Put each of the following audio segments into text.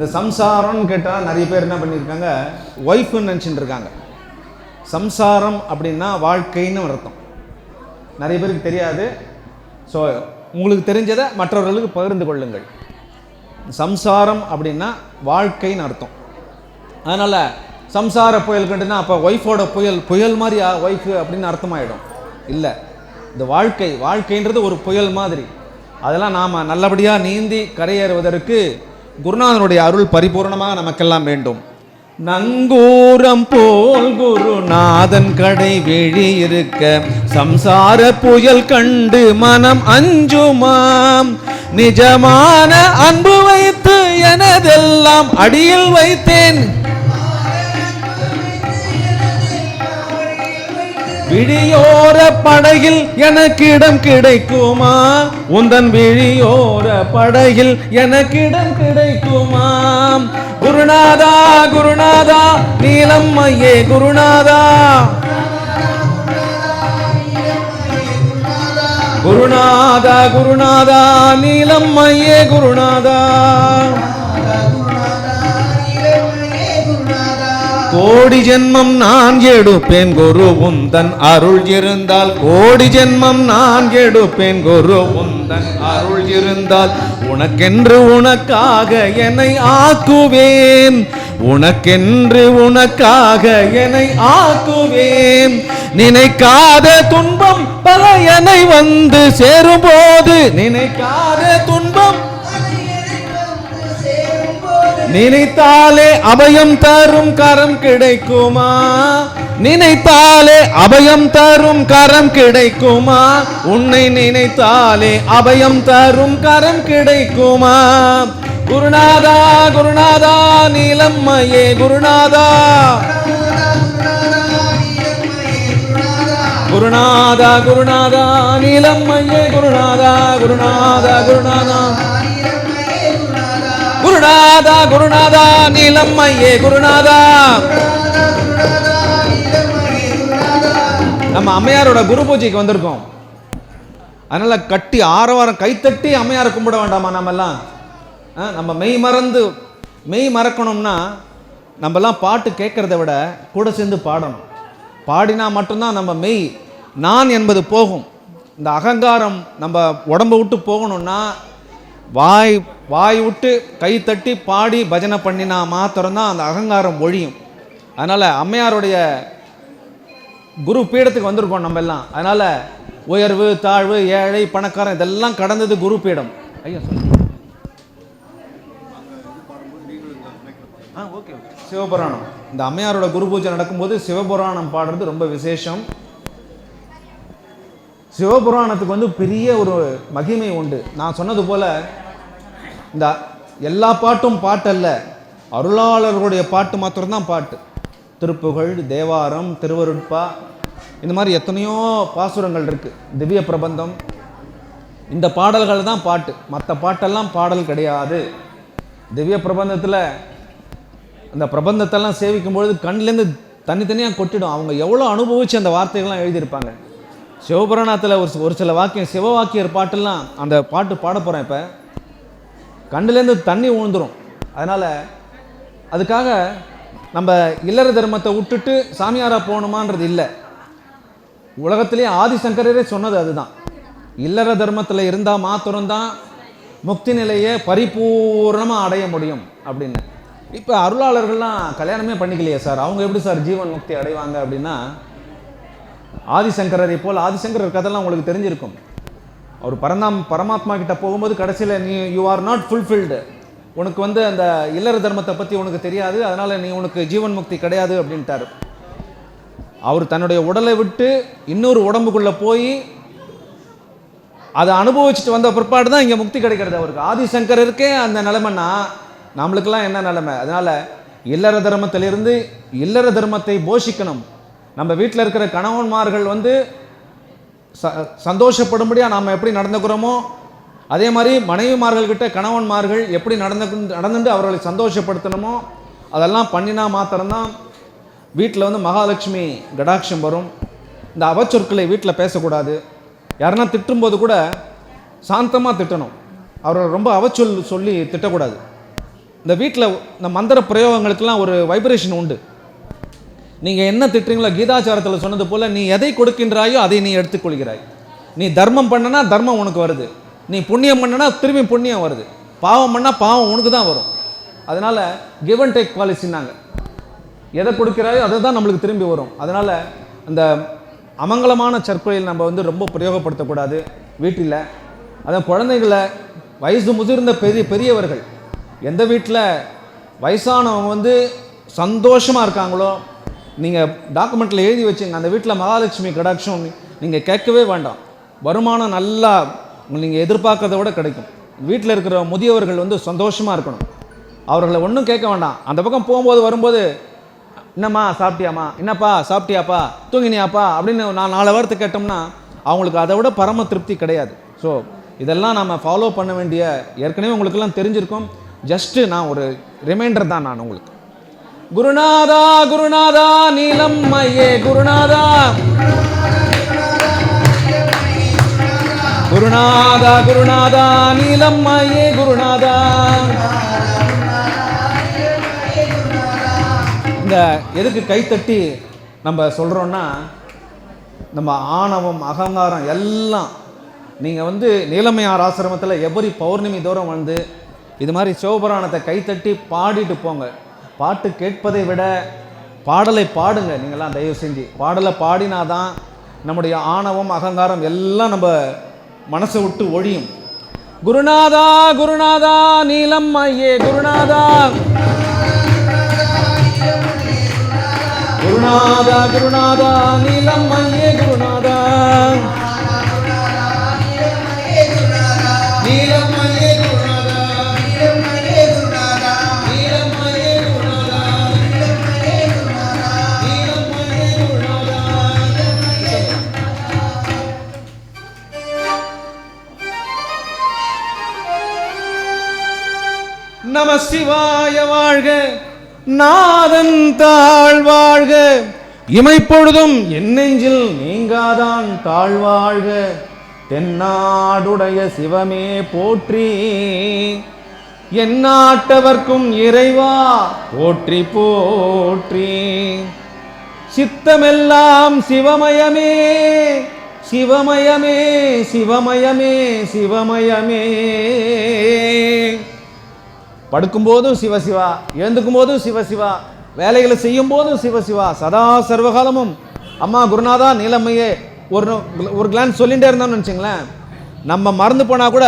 இந்த சம்சாரம்னு கேட்டால் நிறைய பேர் என்ன பண்ணியிருக்காங்க ஒய்ஃப்னு நினச்சிட்டு இருக்காங்க சம்சாரம் அப்படின்னா வாழ்க்கைன்னு அர்த்தம். நிறைய பேருக்கு தெரியாது. ஸோ உங்களுக்கு தெரிஞ்சதை மற்றவர்களுக்கு பகிர்ந்து கொள்ளுங்கள். சம்சாரம் அப்படின்னா வாழ்க்கைன்னு அர்த்தம். அதனால் சம்சார புயல் கண்டுனா அப்போ ஒய்ஃபோட புயல் புயல் மாதிரி ஒய்ஃபு அப்படின்னு அர்த்தமாயிடும். இல்லை இந்த வாழ்க்கை வாழ்க்கைன்றது ஒரு புயல் மாதிரி. அதெல்லாம் நாம் நல்லபடியாக நீந்தி கரையேறுவதற்கு குருநாதனுடைய அருள் பரிபூர்ணமாக நமக்கெல்லாம் வேண்டும். நங்கூரம் போல் குருநாதன் கடை விழி இருக்க சம்சார புயல் கண்டு மனம் அஞ்சுமாம். நிஜமான அன்பு வைத்து எனதெல்லாம் அடியில் வைத்தேன். விழியோர படகில் எனக்கு இடம் கிடைக்குமா? உந்தன் விழியோர படகில் எனக்கு இடம் கிடைக்குமா? குருநாதா குருநாதா நீலம் ஐயே குருநாதா. குருநாதா குருநாதா நீலம் ஐயே குருநாதா. கோடி ஜென்மம் நான் எடுப்பேன் குரு உந்தன் அருள் இருந்தால். கோடி ஜென்மம் நான் எடுப்பேன் குரு உந்தன் அருள் இருந்தால். உனக்கென்று உனக்காக என்னை ஆக்குவேன். உனக்கென்று உனக்காக என்னை ஆக்குவேன். நினைக்காத துன்பம் பல என்னை வந்து சேரும்போது. நினைக்காத துன்பம் நினைத்தாலே அபயம் தரும் கரம் கிடைக்குமா? நினைத்தாலே அபயம் தரும் கரம் கிடைக்குமா? உன்னை நினைத்தாலே அபயம் தரும் கரம் கிடைக்குமா? குருநாதா குருநாதா நீலம்மையே குருநாதா. குருநாதா குருநாதா நீலம்மையே குருநாதா குருநாதா குருநாதா. குருநாதா குருநாதா நீலம்மையே குருநாதா. நம்ம அம்மையாரோட குரு பூஜைக்கு வந்திருக்கோம். அதனால கட்டி ஆரவாரம் கைத்தட்டி அம்மையாரை கும்பிட வேண்டாமா நம்ம எல்லாம் நம்ம மெய் மறந்து மெய் மறக்கணும்னா நம்மலாம் பாட்டு கேட்கறத விட கூட சேர்ந்து பாடணும். பாடினா மட்டும்தான் நம்ம மெய் நான் என்பது போகும். இந்த அகங்காரம் நம்ம உடம்ப விட்டு போகணும்னா வாய் வாய் விட்டு கை தட்டி பாடி பஜனை பண்ணினா மாத்திரம்தான் அந்த அகங்காரம் ஒழியும். அதனால் அம்மையாருடைய குரு பீடத்துக்கு வந்திருக்கோம் நம்ம எல்லாம். அதனால் உயர்வு தாழ்வு ஏழை பணக்காரன் இதெல்லாம் கடந்தது குரு பீடம். ஐயா சொல்லுங்க. ஆ ஓகே ஓகே. சிவபுராணம். இந்த அம்மையாரோட குரு பூஜை நடக்கும்போது சிவபுராணம் பாடுறது ரொம்ப விசேஷம். சிவபுராணத்துக்கு வந்து பெரிய ஒரு மகிமை உண்டு. நான் சொன்னது போல இந்த எல்லா பாட்டும் பாட்டல்ல. அருளாளர்களுடைய பாட்டு மாத்திரம்தான் பாட்டு. திருப்புகழ் தேவாரம் திருவருட்பா இந்த மாதிரி எத்தனையோ பாசுரங்கள் இருக்குது திவ்ய பிரபந்தம். இந்த பாடல்கள் தான் பாட்டு. மற்ற பாட்டெல்லாம் பாடல் கிடையாது. திவ்ய பிரபந்தத்தில் அந்த பிரபந்தத்தெல்லாம் சேவிக்கும் பொழுது கண்லேருந்து தனித்தனியாக கொட்டிடும். அவங்க எவ்வளோ அனுபவிச்சு அந்த வார்த்தைகள்லாம் எழுதியிருப்பாங்க. சிவபுராணத்தில் ஒரு ஒரு சில வாக்கியம் சிவ வாக்கியர் பாட்டெல்லாம் அந்த பாட்டு பாட போகிறேன் இப்போ. கண்ணுலேருந்து தண்ணி விழுந்துடும் அதனால் அதுக்காக நம்ம இல்லற தர்மத்தை விட்டுட்டு சாமியாராக போகணுமான்றது இல்லை. உலகத்திலேயே ஆதிசங்கரரே சொன்னது அதுதான். இல்லற தர்மத்தில் இருந்தால் மாத்திரம்தான் முக்தி நிலையை பரிபூர்ணமாக அடைய முடியும் அப்படின்னு. இப்போ அருளாளர்கள்லாம் கல்யாணமே பண்ணிக்கலையே சார். அவங்க எப்படி சார் ஜீவன் முக்தி அடைவாங்க அப்படின்னா ஆதிசங்கரரை போல் ஆதிசங்கரர் கதைலாம் உங்களுக்கு தெரிஞ்சிருக்கும். அவர் பரந்தாம் பரமாத்மா கிட்ட போகும்போது கடைசியில் நீ யூ ஆர் நாட் ஃபுல்ஃபில்டு உனக்கு வந்து அந்த இல்லற தர்மத்தை பற்றி உனக்கு தெரியாது அதனால் நீ உனக்கு ஜீவன் முக்தி கிடையாது அப்படின்ட்டாரு. அவர் தன்னுடைய உடலை விட்டு இன்னொரு உடம்புக்குள்ளே போய் அதை அனுபவிச்சுட்டு வந்த பிற்பாடு தான் இங்கே முக்தி கிடைக்கிறது அவருக்கு. ஆதிசங்கரருக்கே அந்த நிலைமைனா நம்மளுக்கெல்லாம் என்ன நிலைமை? அதனால் இல்லற தர்மத்திலிருந்து இல்லற தர்மத்தை போஷிக்கணும். நம்ம வீட்டில் இருக்கிற கணவன்மார்கள் வந்து ச சந்தோஷப்படும்படியாக நாம் எப்படி நடந்துக்கிறோமோ அதே மாதிரி மனைவிமார்கள்கிட்ட கணவன்மார்கள் எப்படி நடந்து நடந்துட்டு அவர்களை சந்தோஷப்படுத்தணுமோ அதெல்லாம் பண்ணினா மாத்திரம்தான் வீட்டில் வந்து மகாலட்சுமி கடாட்சம் வரும். இந்த அவச்சொற்களை வீட்டில் பேசக்கூடாது. யாருன்னா திட்டும்போது கூட சாந்தமாக திட்டணும். அவரை ரொம்ப அவச்சொல் சொல்லி திட்டக்கூடாது. இந்த வீட்டில் இந்த மந்திர பிரயோகங்களுக்கெல்லாம் ஒரு வைப்ரேஷன் உண்டு. நீங்கள் என்ன திட்டுறீங்களோ கீதாச்சாரத்தில் சொன்னது போல் நீ எதை கொடுக்கின்றாயோ அதை நீ எடுத்துக்கொள்கிறாய். நீ தர்மம் பண்ணனா தர்மம் உனக்கு வருது. நீ புண்ணியம் பண்ணனா திரும்பி புண்ணியம் வருது. பாவம் பண்ணால் பாவம் உனக்கு தான் வரும். அதனால் கிவ் அண்ட் டேக் பாலிசின்னாங்க எதை கொடுக்கிறாயோ அதை தான் நம்மளுக்கு திரும்பி வரும். அதனால் அந்த அமங்கலமான சற்கொலையில் நம்ம வந்து ரொம்ப பிரயோகப்படுத்தக்கூடாது. வீட்டில். அதான் குழந்தைகளை வயசு முதிர்ந்த பெரிய பெரியவர்கள். எந்த வீட்டில் வயசானவங்க வந்து சந்தோஷமாக இருக்காங்களோ நீங்கள் டாக்குமெண்ட்டில் எழுதி வச்சுங்க. அந்த வீட்டில் மகாலட்சுமி கடாட்சம் நீங்கள் கேட்கவே வேண்டாம். வருமானம் நல்லா நீங்கள் எதிர்பார்க்கறத விட கிடைக்கும். வீட்டில் இருக்கிற முதியவர்கள் வந்து சந்தோஷமாக இருக்கணும். அவர்களை ஒன்றும் கேட்க வேண்டாம். அந்த பக்கம் போகும்போது வரும்போது என்னம்மா சாப்பிட்டியாம்மா? என்னப்பா? சாப்பிட்டியாப்பா? தூங்கினியாப்பா? அப்படின்னு நான் நாலு வாரத்தை கேட்டோம்னா அவங்களுக்கு அதை விட பரம திருப்தி கிடையாது. ஸோ இதெல்லாம் நம்ம ஃபாலோ பண்ண வேண்டிய ஏற்கனவே உங்களுக்கெல்லாம் தெரிஞ்சிருக்கும். ஜஸ்ட்டு நான் ஒரு ரிமைண்டர் தான் நான் உங்களுக்கு. குருநாதா குருநாதா நீலம் மையே குருநாதா. குருநாதா குருநாதா நீலம் மையே குருநாதா. இந்த எதுக்கு கைத்தட்டி நம்ம சொல்கிறோன்னா நம்ம ஆணவம் அகங்காரம் எல்லாம் நீங்கள் வந்து நீலமையார் ஆசிரமத்தில் எவரி பௌர்ணமி தூரம் வந்து இது மாதிரி சிவபுராணத்தை கைத்தட்டி பாடிட்டு போங்க. பாட்டு கேட்பதை விட பாடலை பாடுங்க நீங்களாம் தயவு செஞ்சு. பாடலை பாடினாதான் நம்முடைய ஆணவம் அகங்காரம் எல்லாம் நம்ம மனசை விட்டு ஒழியும். குருநாதா குருநாதா நீலம் ஐயே குருநாதா. குருநாதா குருநாதா நீலம் ஐயே குருநாதா. நாதன் தாழ்வாழ்க. இமைப்பொழுதும் என் நெஞ்சில் நீங்காதான் தாழ்வாழ்க. தென்னாடுடைய சிவமே போற்றி. எந்நாட்டவர்க்கும் இறைவா போற்றி போற்றி. சித்தமெல்லாம் சிவமயமே சிவமயமே சிவமயமே சிவமயமே. படுக்கும்போதும் சிவசிவா எழுந்துக்கும் போதும் சிவசிவா வேலைகளை செய்யும் போதும் சிவசிவா சதா சர்வகாலமும். அம்மா குருநாதா நீலம்மையே ஒரு ஒரு கிளான்ஸ் சொல்லிகிட்டே இருந்தோம்னு வச்சுங்களேன் நம்ம மறந்து போனால் கூட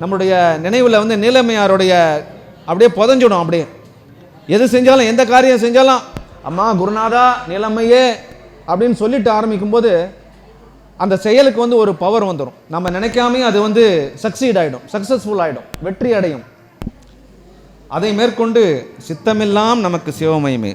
நம்மளுடைய நினைவில் வந்து நீலம்மையாருடைய அப்படியே புதஞ்சிடும் அப்படியே. எது செஞ்சாலும் எந்த காரியம் செஞ்சாலும் அம்மா குருநாதா நீலம்மையே அப்படின்னு சொல்லிட்டு ஆரம்பிக்கும்போது அந்த செயலுக்கு வந்து ஒரு பவர் வந்துடும் நம்ம நினைக்காமே அது வந்து சக்சீட் ஆகிடும் சக்ஸஸ்ஃபுல் ஆகிடும் வெற்றி அடையும். அதை மேற்கொண்டு சித்தமெல்லாம் நமக்கு சிவமயமே.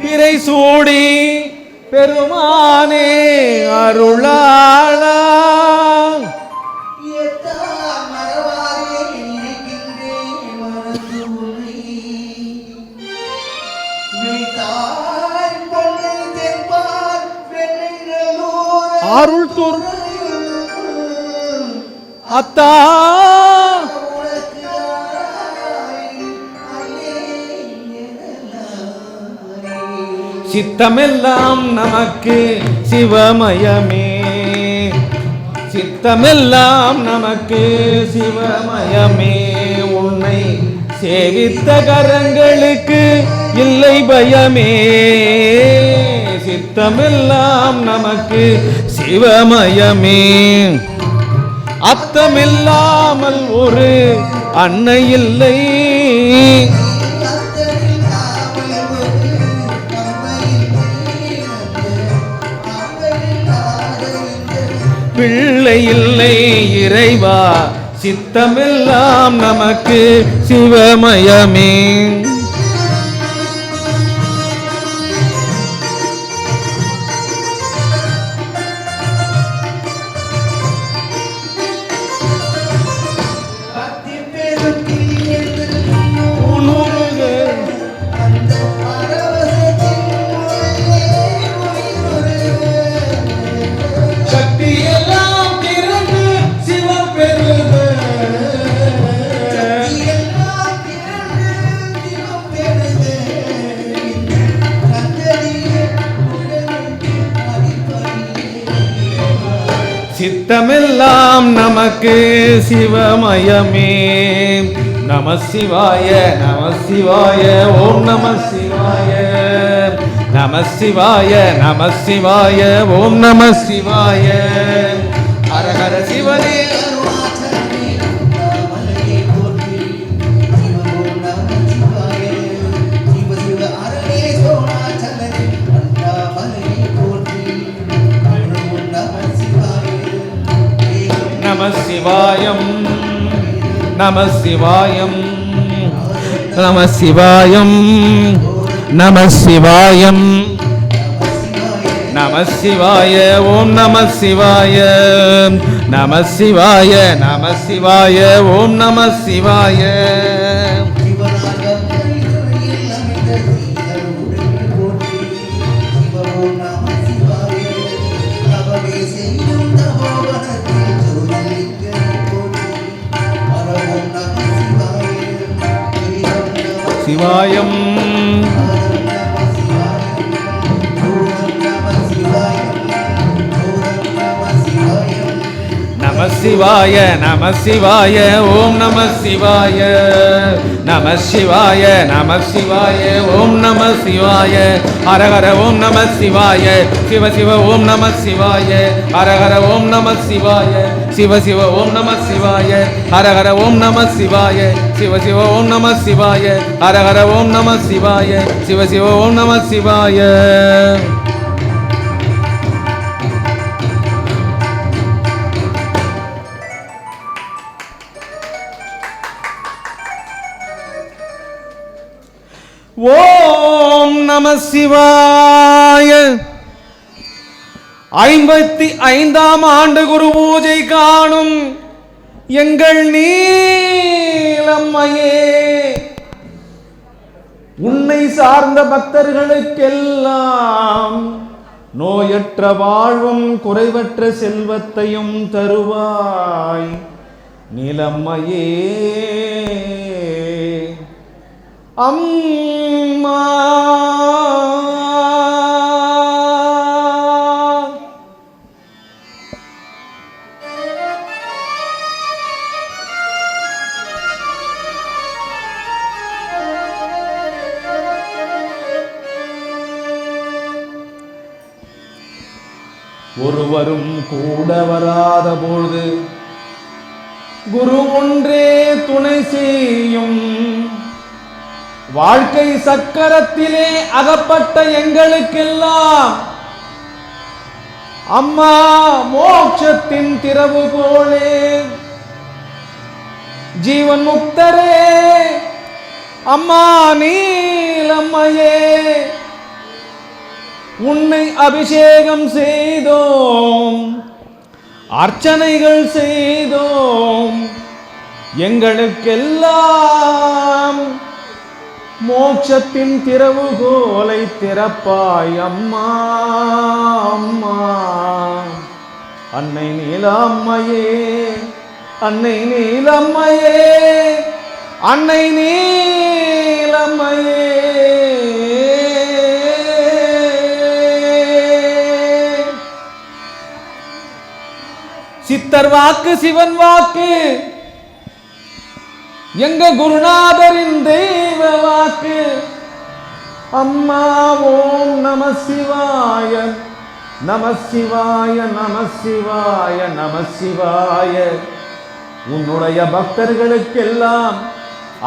பிறை சூடி பெருமானே அருளாளா. அருள் துர். அத்தா. சித்தமெல்லாம் நமக்கு சிவமயமே. சித்தமெல்லாம் நமக்கு சிவமயமே. உன்னை சேவித்த கரங்களுக்கு இல்லை பயமே. சித்தமெல்லாம் நமக்கு சிவமயமே. அத்தமில்லாமல் ஒரு அன்னை இல்லை. பிள்ளை இல்லை இறைவா. சித்தமெல்லாம் நமக்கு சிவமயமே. உனக்கு சிவமயமே. நம சிவாய நம சிவாய ஓம் நம சிவாய. நம சிவாய நம சிவாய ஓம் நம சிவாய. ஹர ஹர சிவனே. நம சிவாயம். நம சிவாயம். நம சிவாயம். நம சிவாயம். நம சிவாய ஓம் நம சிவாய. நம சிவாய நம சிவாய ஓம் நம சிவாய. சிவாயம். நம சிவாய நம சிவாய ஓம் நம சிவாய. நம சிவாய நம சிவாய ஓம் நம சிவாய. ஹரஹர ஓம் நம சிவாய. சிவ சிவ ஓம் நம சிவாய. ஹரஹர ஓம் நம சிவாய. சிவ சிவ ஓம் நம சிவாய ஹர ஹர ஓம் நம சிவாய சிவ சிவ ஓம் நம சிவாய ஹர ஹர ஓம் நம சிவாய சிவ சிவ ஓம் நம சிவாய ஓம் நம சிவாய ஐம்பத்தி ஐந்தாம் ஆண்டு குரு பூஜை காணும் எங்கள் நீலம்மையே. உன்னை சார்ந்த பக்தர்களுக்கெல்லாம் நோயற்ற வாழ்வும் குறைவற்ற செல்வத்தையும் தருவாய். நிலம்மையே. அம்மா. ஒருவரும் கூட வராத பொழுது குரு ஒன்றே துணை செய்யும். வாழ்க்கை சக்கரத்திலே அகப்பட்ட எங்களுக்கெல்லாம் அம்மா மோட்சத்தின் திறவுகோளே ஜீவன் முக்தரே அம்மா நீலம்மையே. உன்னை அபிஷேகம் செய்தோம். அர்ச்சனைகள் செய்தோம். எங்களுக்கெல்லாம் மோட்சத்தின் திறவுகோலை திறப்பாய் அம்மா அம்மா. அன்னை நீலம்மையே அன்னை நீலம்மையே அன்னை நீலம்மையே. சித்தர் வாக்கு சிவன் வாக்கு. எங்க குருநாதரின் தெய்வ வாக்கு. அம்மா ஓம் நம சிவாய நம சிவாய நம சிவாய நம சிவாய. உன்னுடைய பக்தர்களுக்கெல்லாம்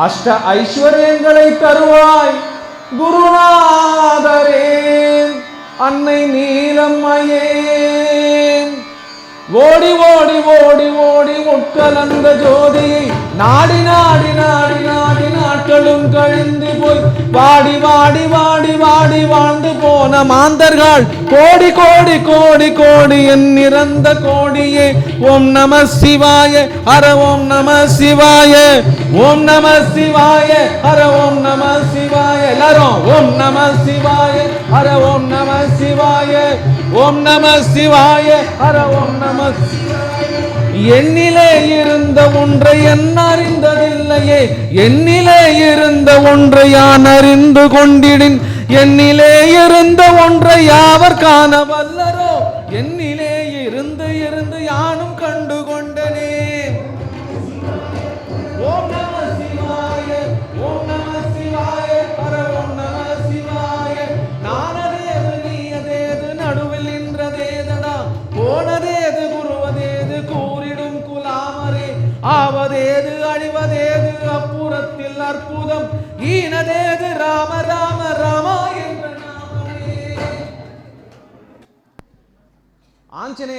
அஷ்ட ஐஸ்வர்யங்களை தருவாய் குருநாதரே. அன்னை நீலம்மையே. ஓடி ஓடி ஓடி ஓடி உட்கலந்த ஜோதியை நாடி நாடி நாடி நாடி நாட்களும் கழிந்து போய் வாடி வாடி வாடி வாடி வாழ்ந்து போன மாந்தர்கள் கோடி கோடி கோடி கோடி என் நிறந்த கோடியே. ஓம் நம சிவாய அர ஓம் நம சிவாய. ஓம் நம சிவாய அர ஓம் நம சிவாய. எல்லாரும் ஓம் நம சிவாய அர ஓம் நம சிவாய. ஓம் நம சிவாய. ஹர ஓம் நம என்னிலே இருந்த ஒன்றை என் அறிந்ததில்லையே என்னிலே இருந்த ஒன்றை யான் அறிந்து கொண்டிடின். என்னிலே இருந்த ஒன்றை யாவர் காண வல்லரோ என்னிலே 깜찍네.